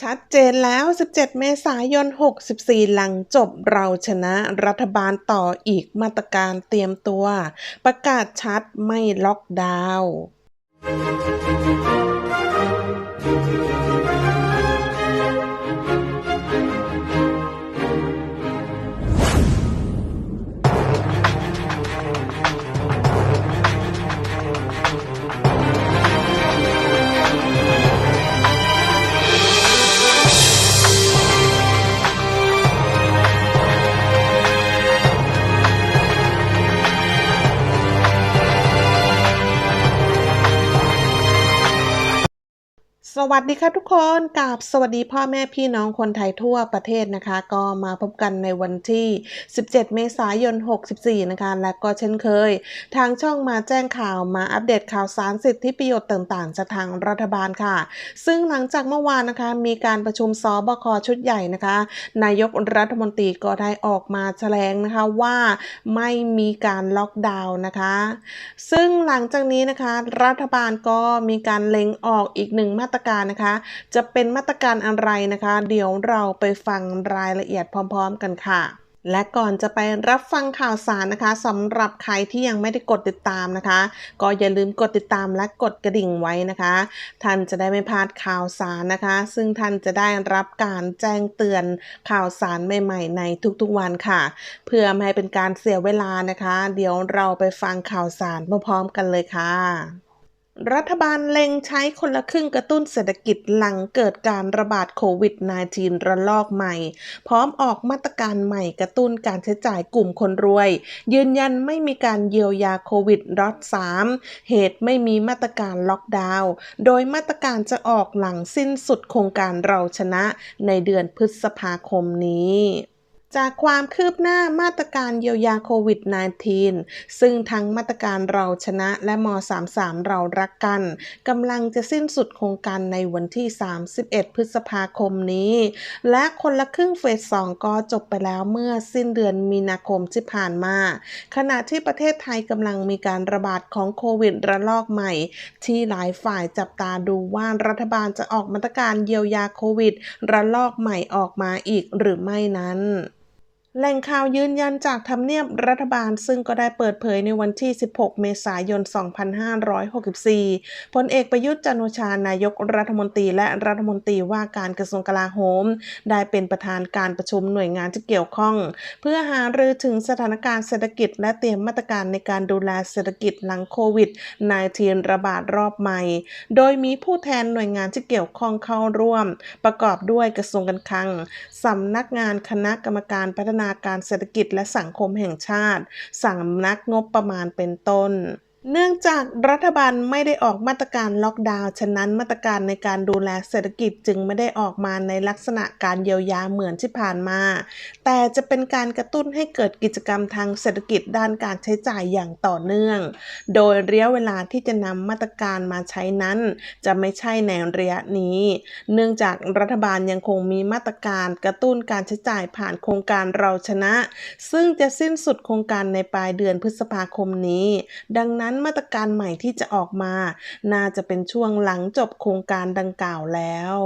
ชัดเจนแล้ว 17 เมษายน 64 หลังจบเราชนะรัฐบาลต่ออีกมาตรการเตรียมตัว ประกาศชัดไม่ล็อกดาวน์ สวัสดีค่ะทุกคนกับสวัสดีพ่อแม่พี่น้องคนไทยทั่วประเทศนะคะ ก็มาพบกันในวันที่ 17 เมษายน 64 นะคะ และก็เช่นเคย ทางช่องมาแจ้งข่าวมาอัปเดตข่าวสารสิทธิประโยชน์ต่างๆ จากทางรัฐบาลค่ะ ซึ่งหลังจากเมื่อวานนะคะ มีการประชุมสบคชุดใหญ่นะคะ นายกรัฐมนตรีก็ได้ออกมาแถลงนะคะว่าไม่มีการล็อกดาวน์นะคะ ซึ่งหลังจากนี้นะคะ รัฐบาลก็มีการเล็งออกอีกหนึ่งมาตรการนะคะ จะเป็นมาตรการอะไรนะคะ เดี๋ยวเราไปฟังรายละเอียดพร้อม ๆ กันค่ะและก่อนจะไปรับฟังข่าวสารนะคะสำหรับใครที่ยังไม่ได้กดติดตามนะคะ ก็อย่าลืมกดติดตามและกดกระดิ่งไว้นะคะ ท่านจะได้ไม่พลาดข่าวสารนะคะ ซึ่งท่านจะได้รับการแจ้งเตือนข่าวสารใหม่ๆ ในทุกๆวันค่ะ เพื่อไม่ให้เป็นการเสียเวลานะคะ เดี๋ยวเราไปฟังข่าวสารพร้อมๆกันเลยค่ะ รัฐบาลเล็งใช้คนละครึ่งกระตุ้นเศรษฐกิจหลังเกิดการระบาดโควิด -19 ระลอกใหม่ พร้อมออกมาตรการใหม่กระตุ้นการใช้จ่ายกลุ่มคนรวย ยืนยันไม่มีการเยียวยาโควิดรอด3เหตุไม่มีมาตรการล็อกดาวน์โดยมาตรการจะออกหลังสิ้นสุดโครงการเราชนะในเดือนพฤษภาคมนี้ จากความคืบหน้ามาตรการเยียวยาโควิด -19 ซึ่งทั้งมาตรการเราชนะและม 33 เรารักกันกำลังจะสิ้นสุดโครงการในวันที่ 31 พฤษภาคมนี้ และคนละครึ่งเฟส 2 ก็จบไปแล้วเมื่อสิ้นเดือนมีนาคมที่ผ่านมา ขณะที่ประเทศไทยกำลังมีการระบาดของโควิดระลอกใหม่ ที่หลายฝ่ายจับตาดูว่ารัฐบาลจะออกมาตรการเยียวยาโควิด ระลอกใหม่ออกมาอีกหรือไม่นั้น แหล่งข่าวยืนยันจากทำเนียบรัฐบาล ซึ่งก็ได้เปิดเผยในวันที่ 16 เมษายน 2564 พลเอกประยุทธ์จันโอชานายกรัฐมนตรีและรัฐมนตรีว่าการกระทรวงกลาโหม ได้เป็นประธานการประชุมหน่วยงานที่เกี่ยวข้อง เพื่อหารือถึงสถานการณ์เศรษฐกิจ และเตรียมมาตรการในการดูแลเศรษฐกิจหลังโควิด -19 ระบาดรอบใหม่ โดยมีผู้แทนหน่วยงานที่เกี่ยวข้องเข้าร่วม ประกอบด้วยกระทรวงการคลังสำนักงานคณะกรรมการพัฒนาการเศรษฐกิจและสังคมแห่งชาติสำนักงบประมาณเป็นต้น เนื่องจากรัฐบาลไม่ได้ออกมาตรการล็อกดาวน์ ฉะนั้นมาตรการในการดูแลเศรษฐกิจจึงไม่ได้ออกมาในลักษณะการเยียวยาเหมือนที่ผ่านมา แต่จะเป็นการกระตุ้นให้เกิดกิจกรรมทางเศรษฐกิจด้านการใช้จ่ายอย่างต่อเนื่อง โดยระยะเวลาที่จะนำมาตรการมาใช้นั้น จะไม่ใช่ในระยะนี้ เนื่องจากรัฐบาลยังคงมีมาตรการกระตุ้นการใช้จ่ายผ่านโครงการเราชนะ ซึ่งจะสิ้นสุดโครงการในปลายเดือนพฤษภาคมนี้ ดังนั้นมาตรการใหม่ที่จะออกมา น่าจะเป็นช่วงหลังจบโครงการดังกล่าวแล้ว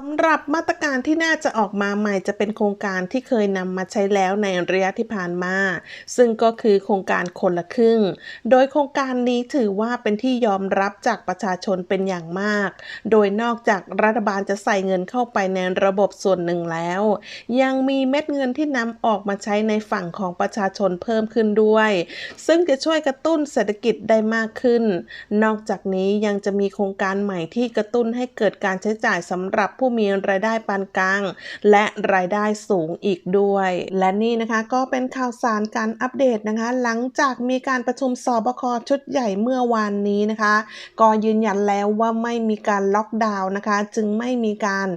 สำหรับมาตรการที่น่าจะออกมาใหม่จะเป็นโครงการที่เคยนำมาใช้แล้วในระยะที่ผ่านมา ซึ่งก็คือโครงการคนละครึ่ง โดยโครงการนี้ถือว่าเป็นที่ยอมรับจากประชาชนเป็นอย่างมาก โดยนอกจากรัฐบาลจะใส่เงินเข้าไปในระบบส่วนหนึ่งแล้ว ยังมีเม็ดเงินที่นำออกมาใช้ในฝั่งของประชาชนเพิ่มขึ้นด้วย ซึ่งจะช่วยกระตุ้นเศรษฐกิจได้มากขึ้น นอกจากนี้ยังจะมีโครงการใหม่ที่กระตุ้นให้เกิดการใช้จ่ายสำหรับผู้มีรายได้ปานกลาง และรายได้สูงอีกด้วย และนี่นะคะก็เป็นข่าวสารการอัปเดตนะคะ หลังจากมีการประชุมสบคชุดใหญ่เมื่อวานนี้นะคะ ก็ยืนยันแล้วว่าไม่มีการล็อกดาวน์นะคะ จึงไม่มีการ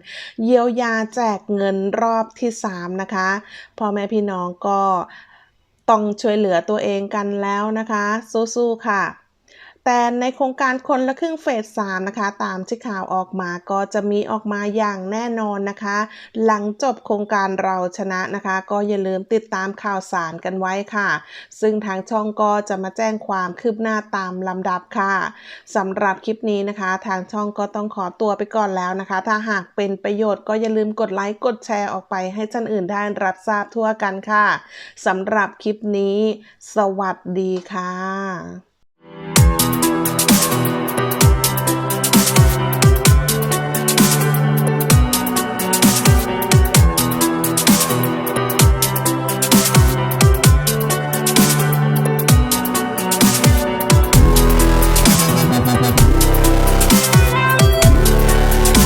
เยียวยาแจกเงินรอบที่ 3 นะคะพ่อแม่พี่น้องก็ต้องช่วยเหลือตัวเองกันแล้วนะคะ สู้ๆค่ะ แต่ในโครงการคนละครึ่งเฟส3นะคะ ตามที่ข่าวออกมาก็จะมีออกมาอย่างแน่นอนนะคะ หลังจบโครงการเราชนะนะคะ ก็อย่าลืมติดตามข่าวสารกันไว้ค่ะ ซึ่งทางช่องก็จะมาแจ้งความคืบหน้าตามลำดับค่ะสำหรับคลิปนี้นะคะ ทางช่องก็ต้องขอตัวไปก่อนแล้วนะคะ ถ้าหากเป็นประโยชน์ก็อย่าลืมกดไลค์กดแชร์ออกไปให้ท่านอื่นได้รับทราบทั่วกันค่ะสำหรับคลิปนี้ สวัสดีค่ะ